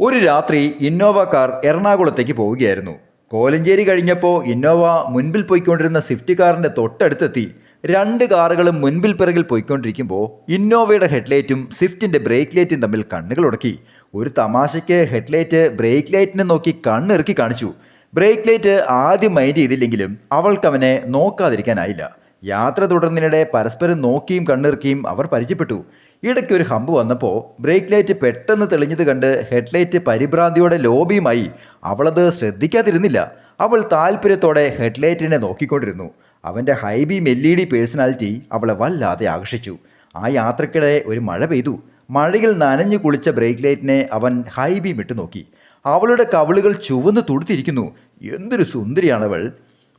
ഒരു രാത്രി Innova car എറണാകുളത്തേക്ക് പോവുകയായിരുന്നു. കോലഞ്ചേരി കഴിഞ്ഞപ്പോൾ ഇന്നോവ മുൻപിൽ പോയിക്കൊണ്ടിരുന്ന സ്വിഫ്റ്റ് കാറിന്റെ തൊട്ടടുത്തെത്തി രണ്ട് കാറുകളും മുൻപിൽ പിറകിൽ പോയിക്കൊണ്ടിരിക്കുമ്പോൾ ഇന്നോവയുടെ ഹെഡ്ലൈറ്റും സ്വിഫ്റ്റിന്റെ ബ്രേക്ക് ലൈറ്റും തമ്മിൽ കണ്ണുകൾ ഉടക്കി. ഒരു തമാശയ്ക്ക് ഹെഡ്ലൈറ്റ് ബ്രേക്ക് ലൈറ്റിനെ നോക്കി കണ്ണിറുക്കി കാണിച്ചു. ബ്രേക്ക് ലൈറ്റ് ആദ്യം മൈൻഡ് ചെയ്തില്ലെങ്കിലും അവൾക്ക് അവനെ നോക്കാതിരിക്കാനായില്ല. യാത്ര തുടർന്നതിനിടെ പരസ്പരം നോക്കിയും കണ്ണിറുക്കിയും അവർ പരിചയപ്പെട്ടു. ഇടയ്ക്ക് ഒരു ഹമ്പ് വന്നപ്പോൾ ബ്രേക്ക് ലൈറ്റ് പെട്ടെന്ന് തെളിഞ്ഞത് കണ്ട് ഹെഡ്ലൈറ്റ് പരിഭ്രാന്തിയോടെ ലോബിയുമായി അവളത് ശ്രദ്ധിക്കാതിരുന്നില്ല. അവൾ താല്പര്യത്തോടെ ഹെഡ്ലൈറ്റിനെ നോക്കിക്കൊണ്ടിരുന്നു. അവന്റെ high beam L E D personality അവളെ വല്ലാതെ ആകർഷിച്ചു. ആ യാത്രക്കിടെ ഒരു മഴ പെയ്തു. മഴയിൽ നനഞ്ഞു കുളിച്ച ബ്രേക്ക് ലൈറ്റിനെ അവൻ ഹൈബീം ഇട്ട് നോക്കി. അവളുടെ കവിളുകൾ ചുവന്ന് തുടുത്തിരിക്കുന്നു. എന്തൊരു സുന്ദരിയാണവൾ.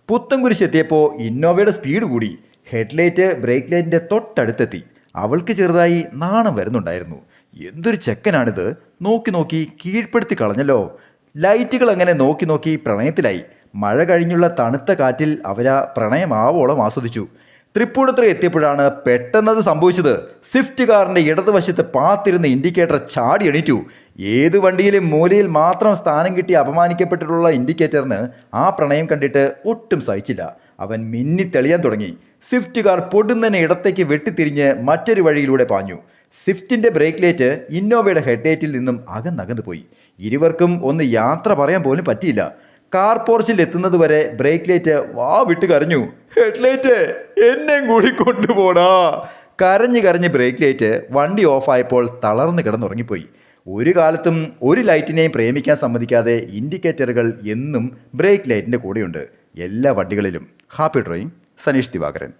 പുത്തൻകുരിശ് എത്തിയപ്പോൾ ഇന്നോവയുടെ സ്പീഡ് കൂടി ഹെഡ്ലൈറ്റ് ബ്രേക്ക് ലൈറ്റിന്റെ തൊട്ടടുത്തെത്തി. അവൾക്ക് ചെറുതായി നാണം വരുന്നുണ്ടായിരുന്നു. എന്തൊരു ചെക്കനാണിത്. നോക്കി നോക്കി കീഴ്പ്പെടുത്തി കളഞ്ഞല്ലോ. ലൈറ്റുകൾ അങ്ങനെ നോക്കി നോക്കി പ്രണയത്തിലായി. മഴ കഴിഞ്ഞുള്ള തണുത്ത കാറ്റിൽ അവരാ പ്രണയമാവോളം ആസ്വദിച്ചു. തൃപ്പൂണിത്തുറ എത്തിയപ്പോഴാണ് പെട്ടെന്നത് സംഭവിച്ചത്. സ്വിഫ്റ്റ് കാറിന്റെ ഇടതുവശത്ത് പാത്തിരുന്ന ഇൻഡിക്കേറ്റർ ചാടി എണീറ്റു. ഏത് വണ്ടിയിലും മൂലയിൽ മാത്രം സ്ഥാനം കിട്ടി അപമാനിക്കപ്പെട്ടിട്ടുള്ള ഇൻഡിക്കേറ്ററിന് ആ പ്രണയം കണ്ടിട്ട് ഒട്ടും സഹിച്ചില്ല. അവൻ മിന്നി തെളിയാൻ തുടങ്ങി. സ്വിഫ്റ്റ് കാർ പൊടുന്നനെ ഇടത്തേക്ക് വെട്ടിത്തിരിഞ്ഞ് മറ്റൊരു വഴിയിലൂടെ പാഞ്ഞു. സ്വിഫ്റ്റിന്റെ ബ്രേക്ക് ലൈറ്റ് ഇന്നോവയുടെ ഹെഡ്ലൈറ്റിൽ നിന്നും അകന്നകന്നു പോയി ഇരുവർക്കും ഒന്ന് യാത്ര പറയാൻ പോലും പറ്റിയില്ല. കാർ പോർച്ചിൽ എത്തുന്നത് വരെ ബ്രേക്ക് ലൈറ്റ് വാ വിട്ട് കരഞ്ഞു. ഹെഡ്ലൈറ്റ് എന്നെ കൂടി കൊണ്ടുപോടാ. കരഞ്ഞ് കരഞ്ഞ് ബ്രേക്ക് ലൈറ്റ് വണ്ടി ഓഫായപ്പോൾ തളർന്ന് കിടന്നുറങ്ങിപ്പോയി. ഒരു കാലത്തും ഒരു ലൈറ്റിനെയും പ്രേമിക്കാൻ സമ്മതിക്കാതെ ഇൻഡിക്കേറ്ററുകൾ എന്നും ബ്രേക്ക് ലൈറ്റിന്റെ കൂടെയുണ്ട്. എല്ലാ വണ്ടികളിലും. Happy drawing. സനീഷ് ദിവാകരൻ.